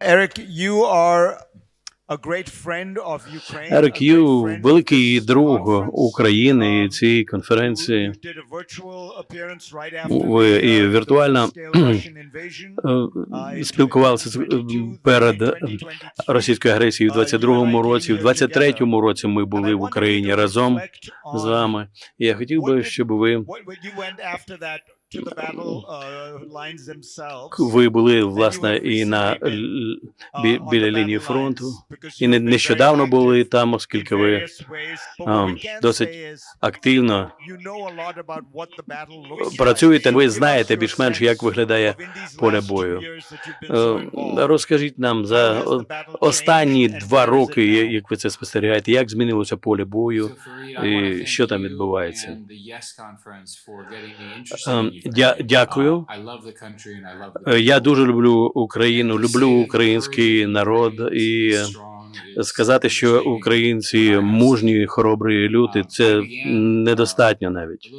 Eric, you are a great friend of Ukraine. Ерик Ю, великий друг. України і Um, цієї конференції. Ви і uh, the віртуально invasion. е, спілкувалися з- е, перед е, російською агресією в 22-му році. В 23-му році ми були в Україні разом з вами. Я хотів би, щоб ви, Uh, ви були власне і на uh, біля лінії фронту. І не нещодавно були там, оскільки ви а, досить активно працюєте. Ви знаєте більш-менш, як виглядає поле бою. Е. Розкажіть нам за останні два роки, як ви це спостерігаєте, як змінилося поле бою? і що там відбувається? Дя- дякую. Е, Я дуже люблю Україну, люблю український народ і сказати, що українці мужні, хоробрі люди, це недостатньо навіть.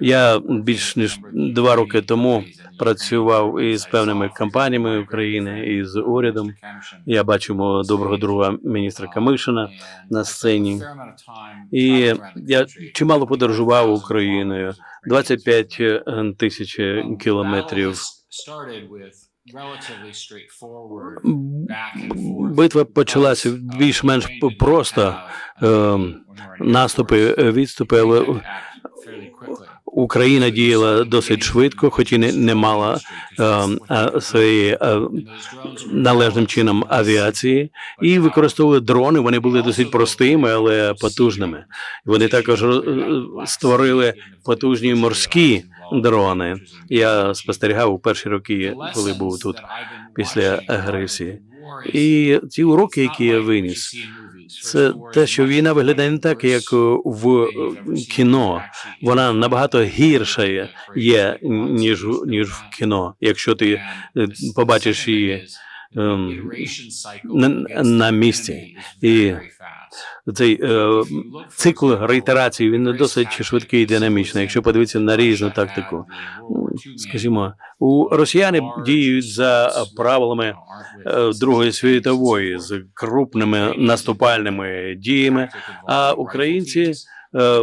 Я більш ніж два роки тому працював із певними компаніями України і з урядом. Я бачу мого доброго друга міністра Камишина на сцені. І я чимало подорожував Україною. 25 е, тисяч кілометрів. Битва почалася більш-менш просто. Ем, Наступи, е, відступи, але Україна діяла досить швидко, хоч і не, не мала ем, своєї е, належним чином авіації, і використовували дрони. Вони були досить простими, але потужними. Вони також е, створили потужні морські дрони. Я спостерігав у перші роки, коли був тут після агресії. І ці уроки, які я виніс, це те, що війна виглядає не так, як в кіно. Вона набагато гірша є, ніж ніж в кіно. Якщо ти е, побачиш її на, на місці. І цей е, цикл реітерації він не досить швидкий і динамічний. Якщо подивитися на різну тактику, Ну, скажімо, у росіяни діють за правилами е, Другої світової з крупними наступальними діями, а українці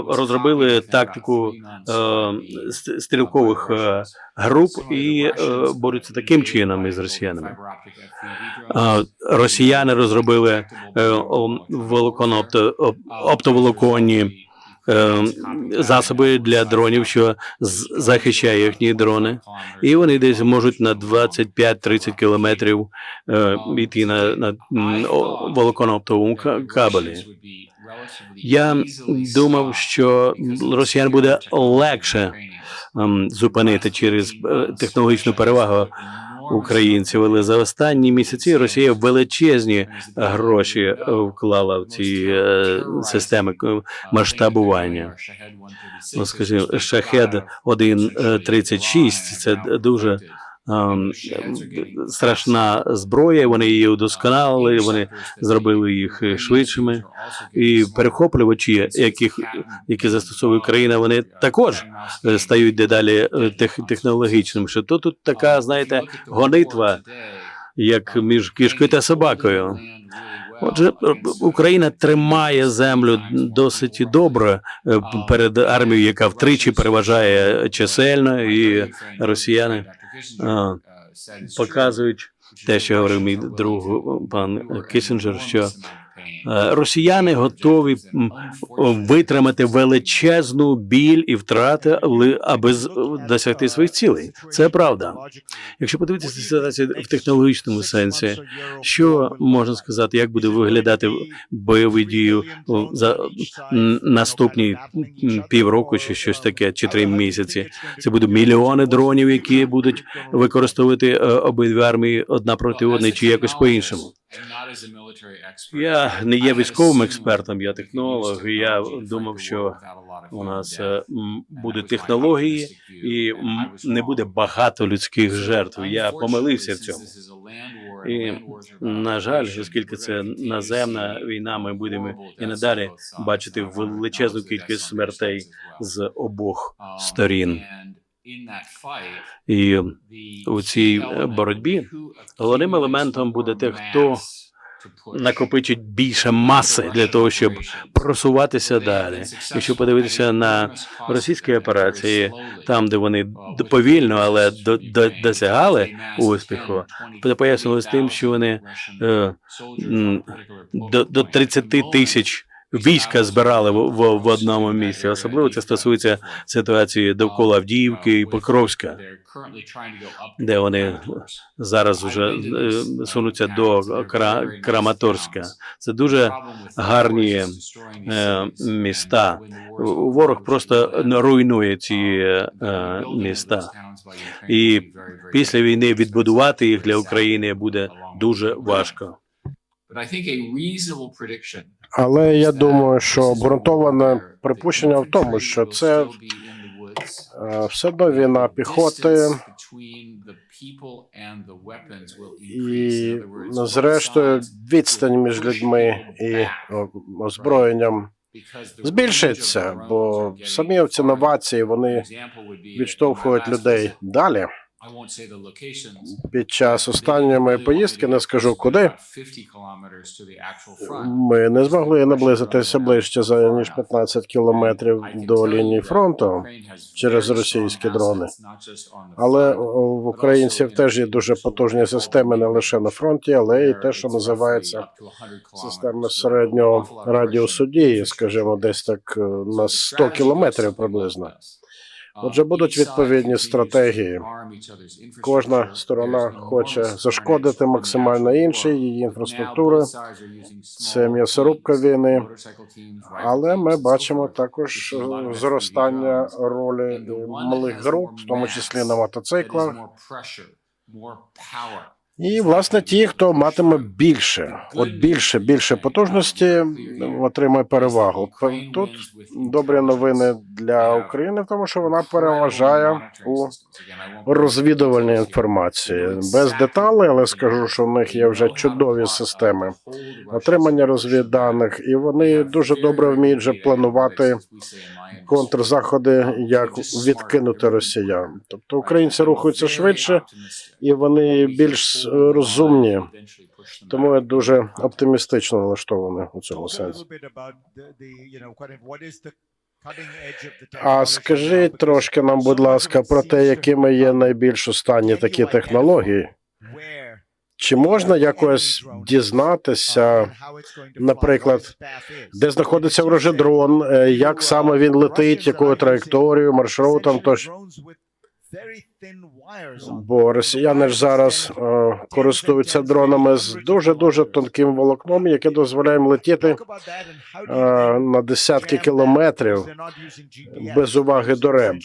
розробили тактику е, стрілкових е, груп і е, борються таким чином із росіянами. Росіяни розробили е, волоконно оптоволоконні е, засоби для дронів, що захищає їхні дрони, і вони десь можуть на 25-30 кілометрів е, йти на, на волоконно-оптовому кабелі. Я думав, що росіян буде легше ем, зупинити через е, технологічну перевагу українців, але за останні місяці Росія величезні гроші е, вклала в ці е, системи е, масштабування. Ну, скажімо, шахед 1.36 – це дуже страшна зброя. Вони її удосконалили, вони зробили їх е, швидшими. І перехоплювачі, яких які застосовує Україна, вони також е, стають дедалі технологічним. тех, технологічними. Що то тут така, знаєте, гонитва, як між кішкою та собакою. Отже, е, Україна тримає землю досить добре е, перед армією, яка втричі переважає чисельно, і росіяни а, показують те, що говорив мій друг пан Кісінджер, що е, росіяни готові витримати величезну біль і втрати, аби досягти своїх цілей. Це правда. Якщо подивитися ситуацію в технологічному сенсі, що можна сказати, як буде виглядати бойові дії за наступні півроку чи щось таке, чи три місяці? Це будуть мільйони дронів, які будуть використовувати е, обидві армії одна проти одної, чи якось по-іншому. Я не є військовим експертом, я технолог. і Я думав, що у нас е, будуть технології і не буде багато людських жертв. Я помилився в цьому. І на жаль, оскільки це наземна війна, ми будемо і надалі бачити величезну кількість смертей з обох сторін. І у цій е, боротьбі головним елементом буде те, хто накопичить більше маси для того, щоб просуватися далі. Якщо подивитися на російські операції, там, де вони повільно, але до, до, досягали успіху, буде пояснювали з тим, що вони е, до, до 30 тисяч війська збирали в, в, в одному місці. Особливо це стосується ситуації довкола Авдіївки і Покровська, де вони зараз вже е, сунуться до Кра- Краматорська. Це дуже гарні е, міста. Ворог просто руйнує ці е, міста. І після війни відбудувати їх для України буде дуже важко. Але я думаю, що обґрунтоване припущення в тому, що це е, все одно війна піхоти, і ну, зрештою відстань між людьми і озброєнням збільшиться, бо самі ці новації вони відштовхують людей далі. Під час останньої моєї поїздки не скажу куди. Ми не змогли наблизитися ближче за ніж 15 кілометрів до лінії фронту через російські дрони. Але в українців теж є дуже потужні системи не лише на фронті, але й те, що називається системи середнього радіусу дії, скажімо, десь так е, на 100 кілометрів приблизно. Отже, будуть відповідні стратегії. Кожна сторона хоче зашкодити максимально іншій її інфраструктури. Це м'ясорубка війни. Але ми бачимо також зростання ролі малих груп, в тому числі на мотоциклах. І власне ті, хто матиме більше, от більше, більше потужності, отримає перевагу. Тут добрі новини для України, в тому що вона переважає у розвідувальній інформації без деталей, але скажу, що в них є вже чудові системи отримання розвідданих, і вони дуже добре вміють вже планувати контрзаходи, як відкинути росіян. Тобто українці рухаються швидше і вони більш е, розумні. Тому я дуже оптимістично налаштований у цьому сенсі. А скажіть трошки нам, будь ласка, про те, якими є найбільш останні такі технології. Чи можна якось дізнатися, наприклад, де знаходиться ворожий дрон, е, як саме він летить, якою траєкторією, маршрутом, тощо? Бо росіяни ж зараз е, користуються дронами з дуже дуже тонким волокном, яке дозволяє їм летіти е, на десятки кілометрів без уваги до реб.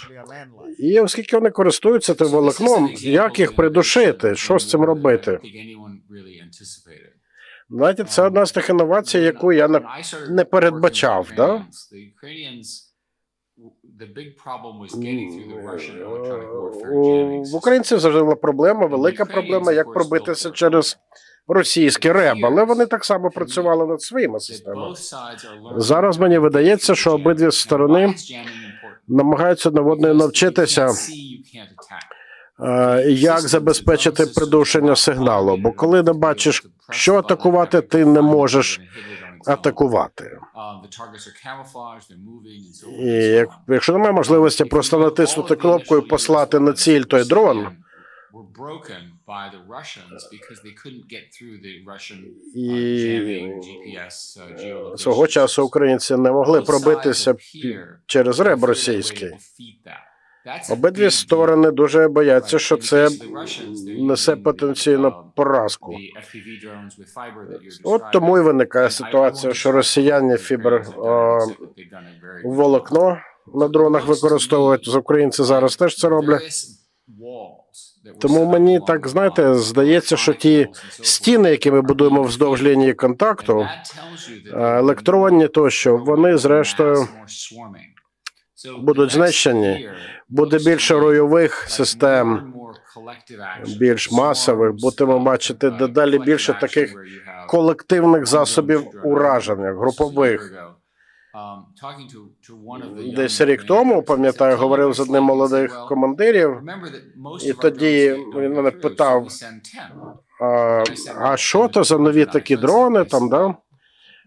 І оскільки вони користуються тим волокном, як їх придушити? Що з цим робити? Знаєте, це одна з тих інновацій, яку я не, не передбачав. Да? У- В українців завжди була проблема, велика проблема, як пробитися через російський реб, але вони так само працювали над своїми системами. Зараз мені видається, що обидві сторони намагаються наводно навчитися, е, як забезпечити придушення сигналу. Бо коли не бачиш, що атакувати, ти не можеш атакувати. І як, якщо немає можливості просто натиснути кнопку і послати на ціль той дрон, і свого часу українці не могли пробитися через реб російський. Обидві сторони дуже бояться, що це несе потенційну поразку. От тому і виникає ситуація, що росіяни фібр е, волокно на дронах використовують. з українці зараз теж це роблять. Тому мені так знаєте, здається, що ті стіни, які ми будуємо вздовж лінії контакту, електронні тощо, вони зрештою будуть знищені. Буде більше ройових систем, більш масових. Будемо бачити дедалі більше таких колективних засобів ураження, групових. Десь рік тому, пам'ятаю, говорив з одним молодих командирів, І тоді він мене питав, а, що то за нові такі дрони там, да?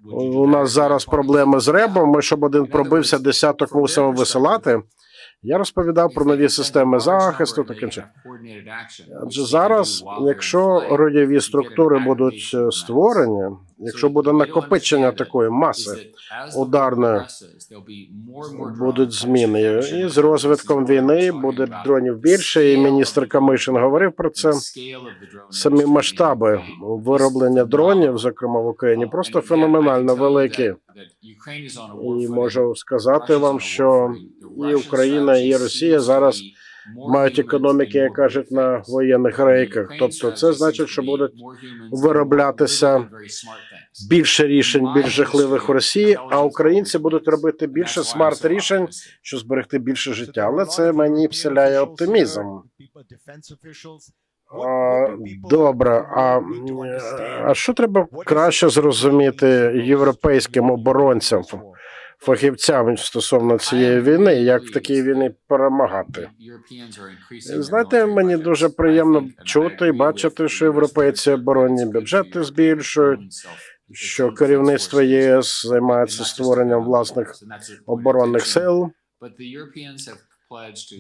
У нас зараз проблеми з ребом. Ми щоб один пробився, десяток мусимо висилати. Я розповідав про нові системи захисту, таким чином. Адже зараз, якщо ройові структури будуть е, створені, якщо буде накопичення такої маси ударної, будуть зміни. І з розвитком війни буде дронів більше. І міністр Камишин говорив про це. Самі масштаби вироблення дронів, зокрема в Україні, просто феноменально великі. І можу сказати вам, що і Україна, і Росія зараз мають економіки, як кажуть, на воєнних рейках. Тобто, це значить, що будуть вироблятися більше рішень, більш жахливих в Росії, а українці будуть робити більше смарт рішень, щоб зберегти більше життя. Але це мені вселяє оптимізм. Добре, а, а що треба краще зрозуміти європейським оборонцям, фахівцям стосовно цієї війни, як в такій війні перемагати? Знаєте, мені дуже приємно чути і бачити, що європейці оборонні бюджети збільшують, що керівництво ЄС займається створенням власних оборонних сил,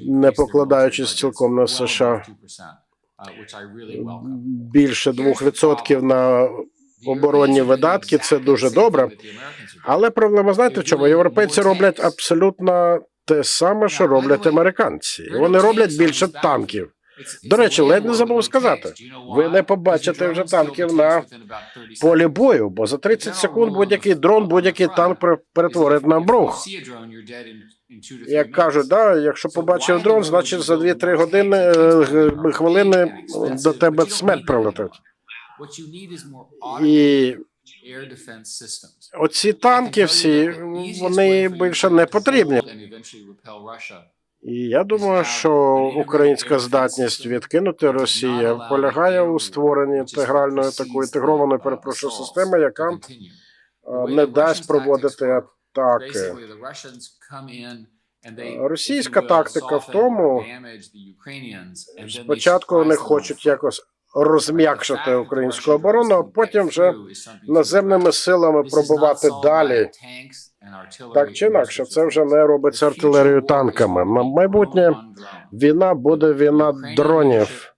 не покладаючись цілком на США. більше 2% на оборонні видатки. Це дуже добре. Але проблема, знаєте, в чому? Європейці роблять абсолютно те саме, що роблять американці. Вони роблять більше танків. До речі, ледь не забув сказати. Ви не побачите вже танків на полі бою, бо за 30 секунд будь-який дрон, будь-який танк пере- перетворить на брух. Як кажуть, да, якщо побачив дрон, значить за 2-3 години е, хвилини до тебе смерть прилетить. І оці танки всі вони більше не потрібні. І я думаю, що українська здатність відкинути Росію полягає у створенні інтегральної такої інтегрованої перепрошую системи, яка не дасть проводити атаки. Російська тактика в тому, Спочатку вони хочуть якось розм'якшити українську оборону, а потім вже наземними силами пробувати далі. Так чи інакше, це вже не робиться артилерією танками. На майбутнє війна буде війна дронів.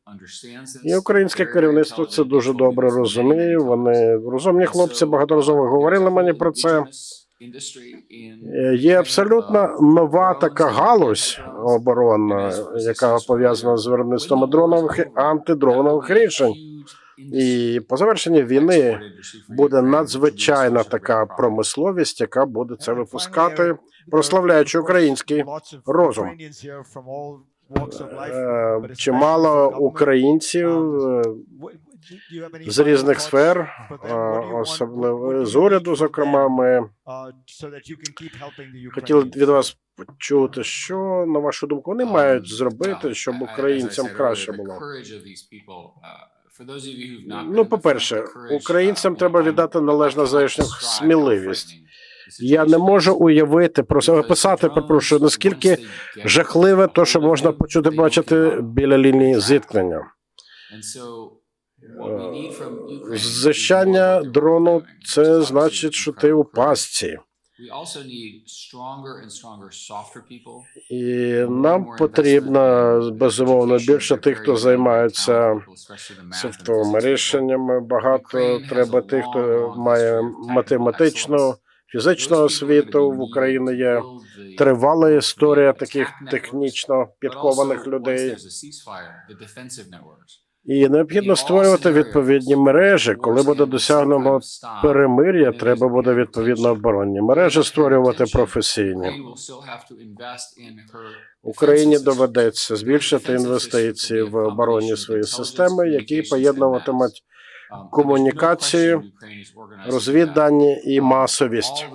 І українське керівництво це дуже добре розуміє. Вони розумні хлопці багаторазово говорили мені про це. Е, Є абсолютно нова така галузь оборонна, яка пов'язана з виробництвом дронових антидронових рішень. І по завершенні війни буде надзвичайна така промисловість, яка буде це випускати, прославляючи український розум. Е, Чимало українців е, з різних сфер, е, особливо з уряду, зокрема, ми хотіли від вас почути, що на вашу думку вони мають зробити, щоб українцям краще було. Ну, по-перше, українцям треба віддати належну за сміливість. Я не можу уявити про себе писати, попрошу, наскільки жахливе то, що можна почути бачити біля лінії зіткнення. Зищання дрону це значить, що ти у пастці. І нам потрібно безумовно більше тих, хто займається софтовими рішеннями. Багато треба тих, хто має математичну, фізичну освіту. В Україні є тривала історія таких технічно підкованих людей. І необхідно створювати відповідні мережі. Коли буде досягнено перемир'я, треба буде відповідно оборонні мережі створювати професійні. Україні доведеться збільшити інвестиції в оборонні свої системи, які поєднуватимуть комунікацію, розвіддані і масовість.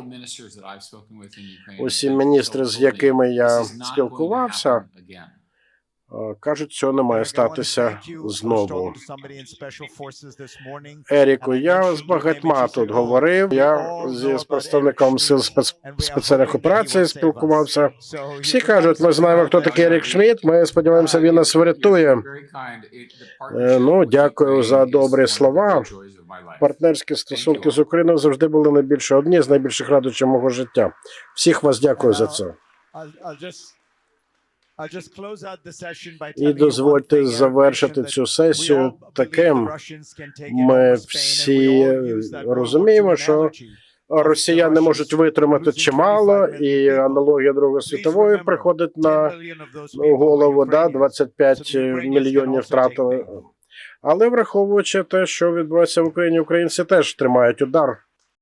Усі міністри, з якими я спілкувався, Кажуть, цього не має статися знову. Еріку, я з багатьма тут говорив. "Oh, Я зі з представником сил спец... спеціальних операцій will save us." спілкувався. Всі кажуть, ми знаємо, хто такий Ерік. Шмідт. Ми сподіваємося, він нас врятує. Е, Ну, дякую за добрі слова. Партнерські стосунки з Україною завжди були найбільше одні з найбільших радощів мого життя. Всіх вас дякую за це. І дозвольте завершити цю сесію таким. Ми всі розуміємо, що. Росіяни можуть витримати чимало, і аналогія Другої світової приходить на голову. Да, 25 мільйонів втратили. Але враховуючи те, що відбувається в Україні, українці теж тримають удар.